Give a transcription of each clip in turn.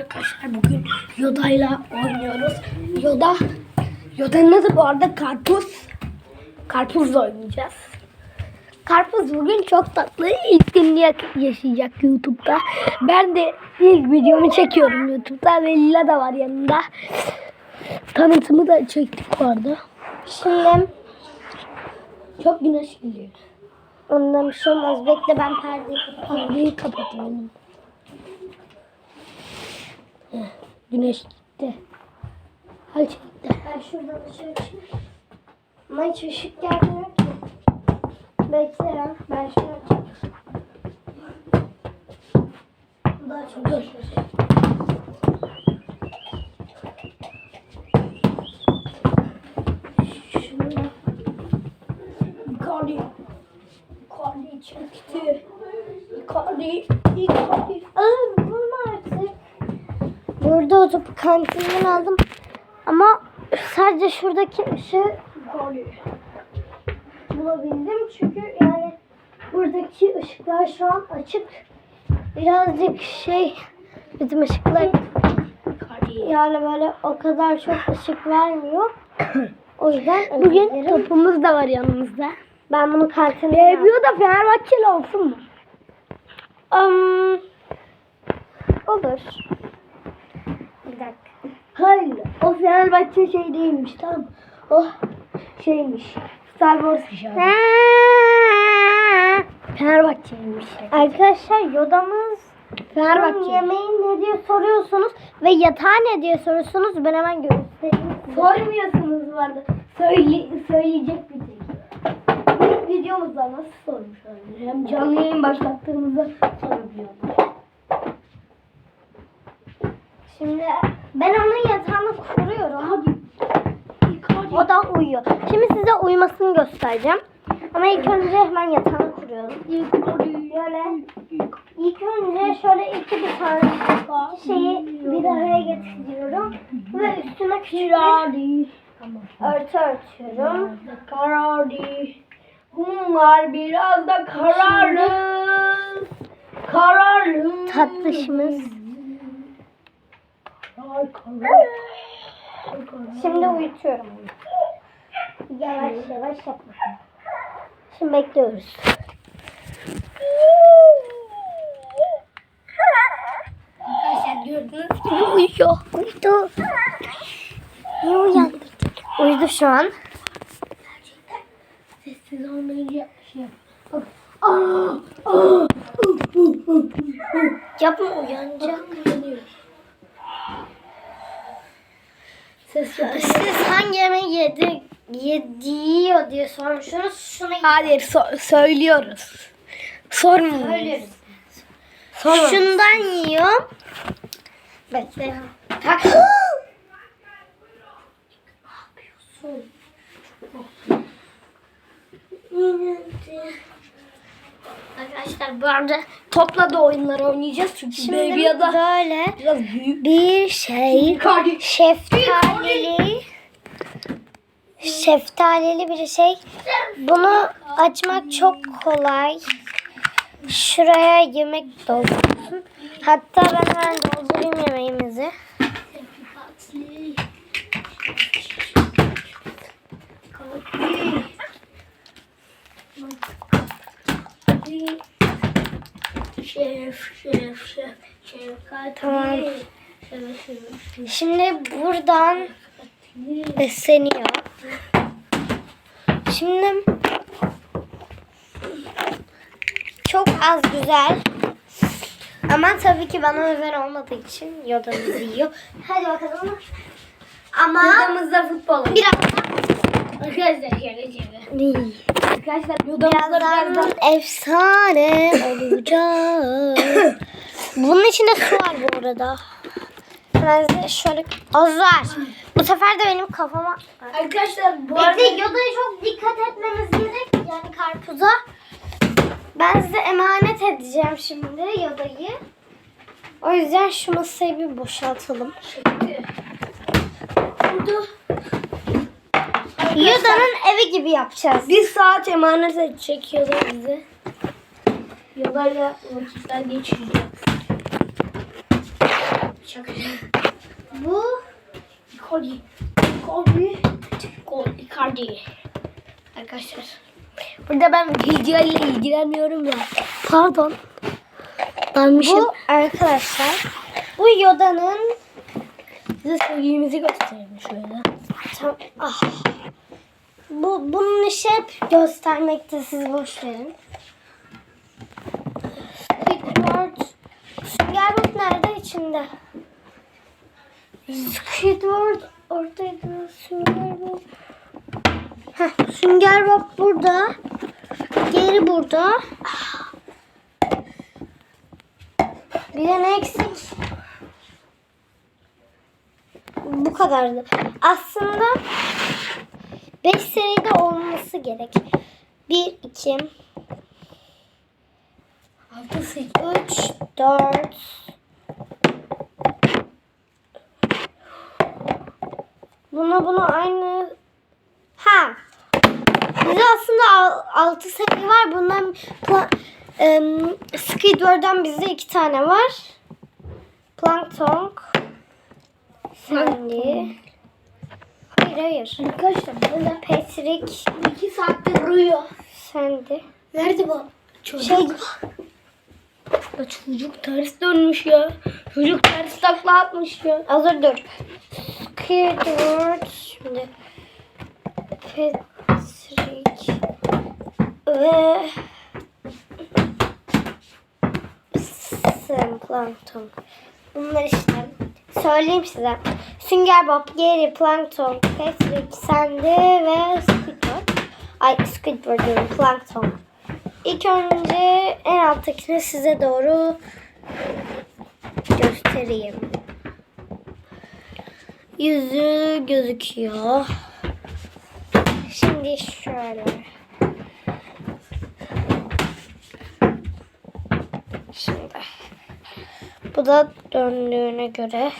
arkadaşlar bugün Yoda'yla oynuyoruz. Yoda, Yoda'nın adı bu arada Karpuz. Karpuzla oynayacağız. Karpuz bugün çok tatlı gününü yaşayacak YouTube'da. Ben de ilk videomu çekiyorum YouTube'da ve Lila da var yanında. Tanıtımı da çektik bu arada. Şimdi Çok güneş geliyor. ondan bir şey olmaz. Bekle ben perdeyi kapatayım. Perdeyi. Heh, Güneş gitti. Ay gitti. Ben şuradan dışarı çıkayım. Ama hiç ışık gelmiyor ki. Bekle ya. Ben şunu açayım. Bu daha çok Dur. Şunu. Icardi çekti. Icardi. Icardi. Aa, bunu artık. Oturup kantinden aldım. Ama sadece şuradaki ışığı bulabildim. Çünkü yani buradaki ışıklar şu an açık. Birazcık şey bizim ışıklar yani böyle o kadar çok ışık vermiyor. O yüzden Bugün topumuz da var yanımızda. ben bunu aldım. bir da Fenerbahçeli olsun mu? Um, olur. Hayır. O Fenerbahçe şey değilmiş tamam? O şeymiş. Star Wars işareti. Fenerbahçe'ymiş. Arkadaşlar yodamız Fenerbahçe. Bunun yemeği ne diye soruyorsunuz ve yatağı ne diye soruyorsunuz ben hemen göstereyim. Sormuyorsunuz vardı. Söyle, söyleyecek bir tek. İlk videomuzda nasıl sormuş olabilir? Hem canlı yayın başlattığımızda sorabiliyorlar. Şimdi ben onun yatağını kuruyorum. Hadi. Hadi. O da uyuyor. Şimdi size uyumasını göstereceğim. Ama ilk önce hemen yatağını kuruyorum. Böyle ilk önce şöyle iki bir tane şeyi bir araya getiriyorum. Ve üstüne küçük bir örtü örtüyorum. Karardı. Bunlar biraz da kararlı. Kararlı. Tatlışımız. Şimdi uyutuyorum. Yavaş yavaş yap bakalım. Şimdi bekliyoruz. Arkadaşlar gördüğünüz gibi uyuyor. Uyudu. Niye uyandırdın? Uyudu şu an. Sessiz olmayınca şey. Yapma uyanacak. Ses yapıyor. Siz hangi yemeği yedi, yediyor diye sormuşsunuz. Şunu Hayır so- söylüyoruz. Sormuyoruz. söylüyoruz. Sorma. Şundan yiyor. Bekle. Ha. Arkadaşlar bu arada topla da oyunlar oynayacağız çünkü Şimdi Baby ya da böyle biraz büyük. bir şey şeftalili şeftalili bir şey. Bunu açmak çok kolay. Şuraya yemek doldursun. Hatta ben hemen doldurayım yemeğimizi. Şef, şef, şef, şef, Tamam. Şef, şef, şef. Şimdi buradan besleniyor. Şimdi çok az güzel. Ama tabii ki bana özel olmadığı için yodamızı yiyor. Hadi bakalım. Ama Yodamızda futbol. oynuyor. Biraz Arkadaşlar şöyle biraz Birazdan da efsane olacak. Bunun içinde su var bu arada. Ben size şöyle az var. Bu sefer de benim kafama Arkadaşlar bu arada Bekle Yoda'ya çok dikkat etmemiz gerek. Yani karpuza. Ben size emanet edeceğim şimdi Yoda'yı. O yüzden şu masayı bir boşaltalım. Burada Yoda'nın evi gibi yapacağız. bir saat emanet edecek Yoda bize. Yoda'yla vakitler geçireceğiz. Şaka. Bu Icardi. Icardi. Icardi. Arkadaşlar. Burada ben video ile ilgilenmiyorum ya. Pardon. Dalmışım. bu arkadaşlar. Bu Yoda'nın Size sevgimizi göstereyim şöyle. tam ah. Bu bunun işi hep göstermekte siz boş verin. Squidward. Bob nerede içinde? Squidward oradaydı. Sünger Bob. Heh, Sünger Bob burada. Geri burada. Bir de eksik? Bu kadardı. Aslında 5 seride olması gerek. 1, 2, 6 8. 3, 4, Buna buna aynı ha Bizde aslında 6 seri var. Bundan em, Squidward'dan bizde 2 tane var. Plankton. Sandy. Hayır hayır. Arkadaşlar burada Patrick. 2 saattir uyuyor. Sandy. Nerede bu? Çocuk. Şey Ya çocuk ters dönmüş ya. Çocuk ters takla atmış ya. hazır dur. Squidward. Şimdi Patrick ve Sam Plankton. Bunlar işte. Söyleyeyim size. Sünger Bob, Gary, Plankton, Patrick, Sandy ve Squidward. Ay Squidward diyorum, Plankton. İlk önce en alttakini size doğru göstereyim. Yüzü gözüküyor. Şimdi şöyle. Şimdi. Bu da döndüğüne göre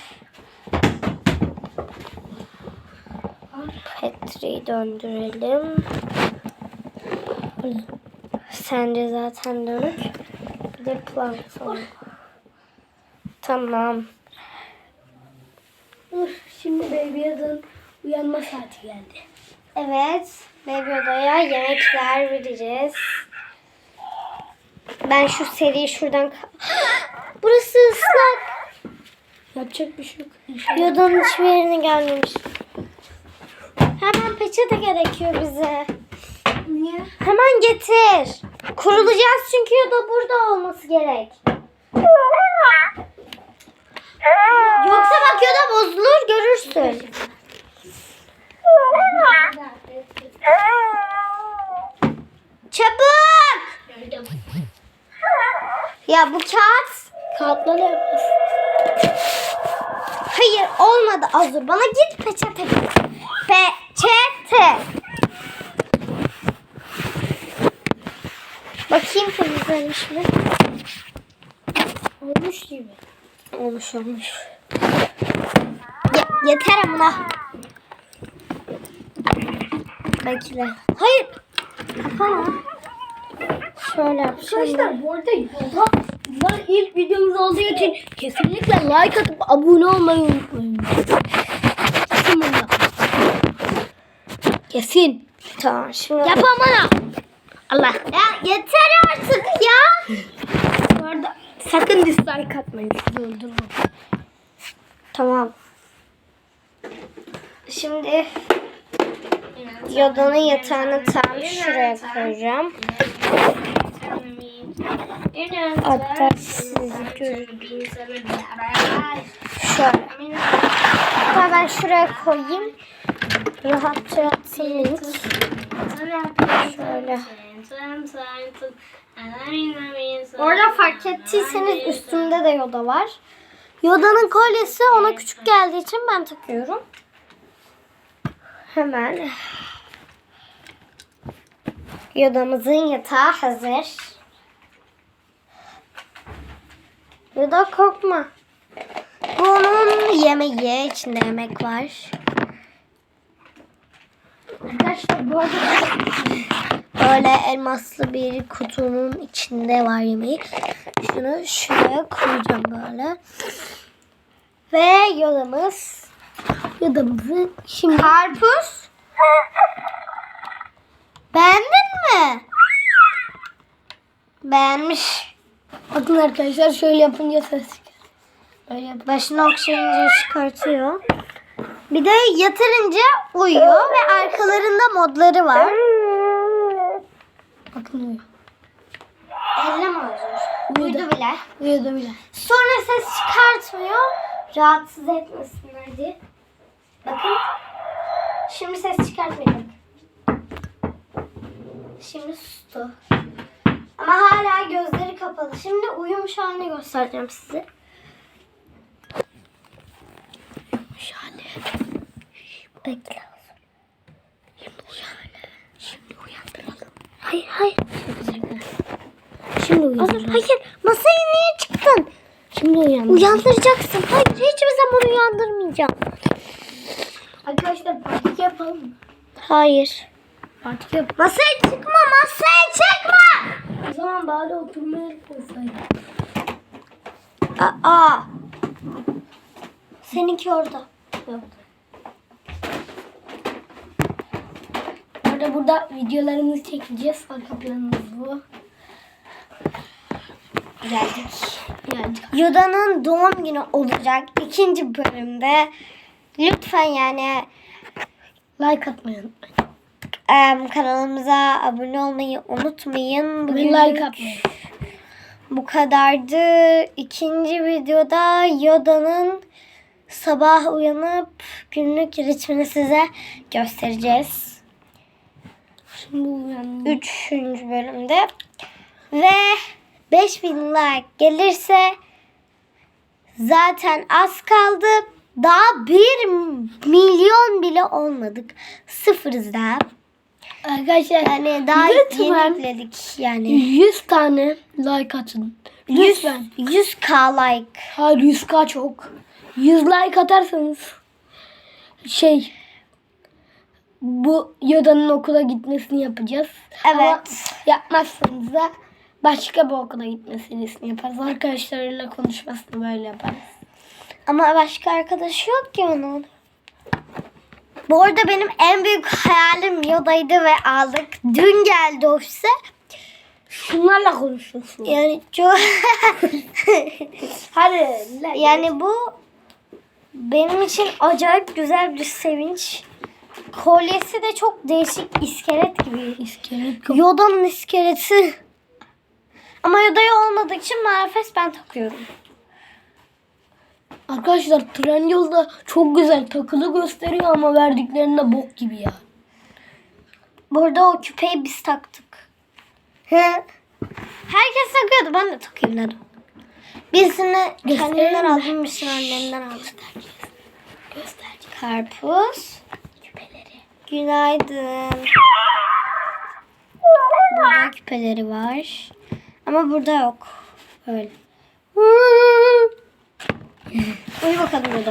Petri'yi döndürelim. Sence zaten dönük. Bir de plankton. Tamam. Şimdi Baby Yad'ın uyanma saati geldi. Evet. Baby odaya yemekler vereceğiz. Ben şu seriyi şuradan... Burası ıslak. Yapacak bir şey yok. Yodanın hiçbir yerine gelmemiş. Hemen peçete gerekiyor bize. Niye? Hemen getir. Kurulacağız çünkü yoda burada olması gerek. Yoksa bak yoda bozulur görürsün. Çabuk. Ya bu kağıt. Kağıtları yapmaz. Hayır olmadı Azur. Bana git peçete. Peçete. Bakayım temizlenmiş mi? Olmuş gibi. Olmuş olmuş. Ye- yeter ama. Bekle. Hayır. Kapama. Şöyle yap. Şöyle. Arkadaşlar bu arada yola bunlar ilk videomuz olduğu için kesinlikle like atıp abone olmayı unutmayın. Kesin bunu yapın. Kesin. Tamam şimdi. Yapamana. Allah. Ya yeter artık ya. Bu arada sakın dislike atmayın. Sizi. Tamam. Şimdi Yoda'nın yatağını tam şuraya koyacağım. Hatta sizi. Şöyle. Hatta ben şuraya koyayım. Rahatça minik. Şöyle. Orada fark ettiyseniz üstünde de Yoda var. Yoda'nın kolyesi ona küçük geldiği için ben takıyorum. Hemen. Yoda'mızın yatağı hazır. Yoda korkma. Bu onun yemeği. içinde yemek var. Arkadaşlar bu arada Böyle elmaslı bir kutunun içinde var yemeği. Şunu şuraya koyacağım böyle. yodamız. Yodamızı şimdi Karpuz. Beğendin mi? Beğenmiş. Bakın arkadaşlar şöyle yapınca ses. Böyle. Başını okşayınca çıkartıyor. Bir de yatırınca uyuyor ve arkalarında modları var. Bakın uyuyor. Ellem. Uyudu bile. Uyudu bile. Sonra ses çıkartmıyor. Rahatsız etmesinler diye. Bakın. Şimdi ses çıkartmayacak. Şimdi sustu. Ama hala gözleri kapalı. Şimdi uyumuş halini göstereceğim size. Şahane. Bekle. Şimdi şahane. Şimdi uyandıralım. Hayır hayır. Şimdi uyandıralım. Hayır. Masaya niye çıktın? Şimdi uyandıralım. Uyandıracaksın. Hayır hiçbir zaman uyandırmayacağım. Arkadaşlar partik yapalım mı? Hayır. Partik yap. Masaya çıkma. Masaya çıkma. O zaman bari oturmaya koysaydık. Aa. Seninki orada. Yok. Burada burada videolarımızı çekeceğiz. Arka planımız bu. Geldik. Yani Yoda'nın doğum günü olacak ikinci bölümde. Lütfen yani like atmayı unutmayın. Em, kanalımıza abone olmayı unutmayın. Bugün like atmayı. bu kadardı. İkinci videoda Yoda'nın sabah uyanıp günlük ritmini size göstereceğiz. Şimdi uyandım. Üçüncü bölümde. Ve 5000 like gelirse zaten az kaldı. Daha 1 milyon bile olmadık. Sıfırız daha. Arkadaşlar Yani daha lütfen yeni ekledik yani. 100 tane like atın. 100, Lütfen. 100k like. Hayır 100k çok. 100 like atarsanız şey bu Yoda'nın okula gitmesini yapacağız. Ama Evet. yapmazsanız da başka bir okula gitmesini yaparız. Arkadaşlarıyla konuşmasını böyle yaparız. Ama başka arkadaşı yok ki onun. Bu arada benim en büyük hayalim Yoda'ydı ve aldık. Dün geldi ofise. Şunlarla konuşuyorsun. Yani çok... Hadi. Yani bu benim için acayip güzel bir sevinç. Kolyesi de çok değişik iskelet gibi. iskelet Yoda'nın iskeleti. Ama Yoda'ya olmadığı için maalesef ben takıyorum. Arkadaşlar Trendyol'da çok güzel takılı gösteriyor ama verdiklerinde bok gibi ya. Burada o küpeyi biz taktık. He. Herkes takıyordu. Ben de takayım dedim. Birisini kendimden aldım, birisini annemden aldım. Göstereceğim. Karpuz. Küpeleri. Günaydın. Burada küpeleri var. Ama burada yok. Öyle. Uyu bakalım burada.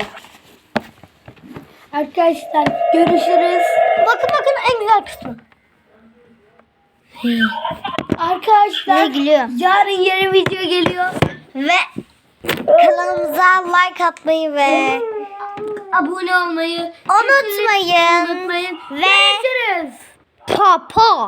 Arkadaşlar görüşürüz. Bakın bakın en güzel kısmı. Arkadaşlar Ne gülüyor? yarın yeni video geliyor. Ve kanalımıza like atmayı ve Abone olmayı unutmayın. unutmayın. Ve Görüşürüz. papa.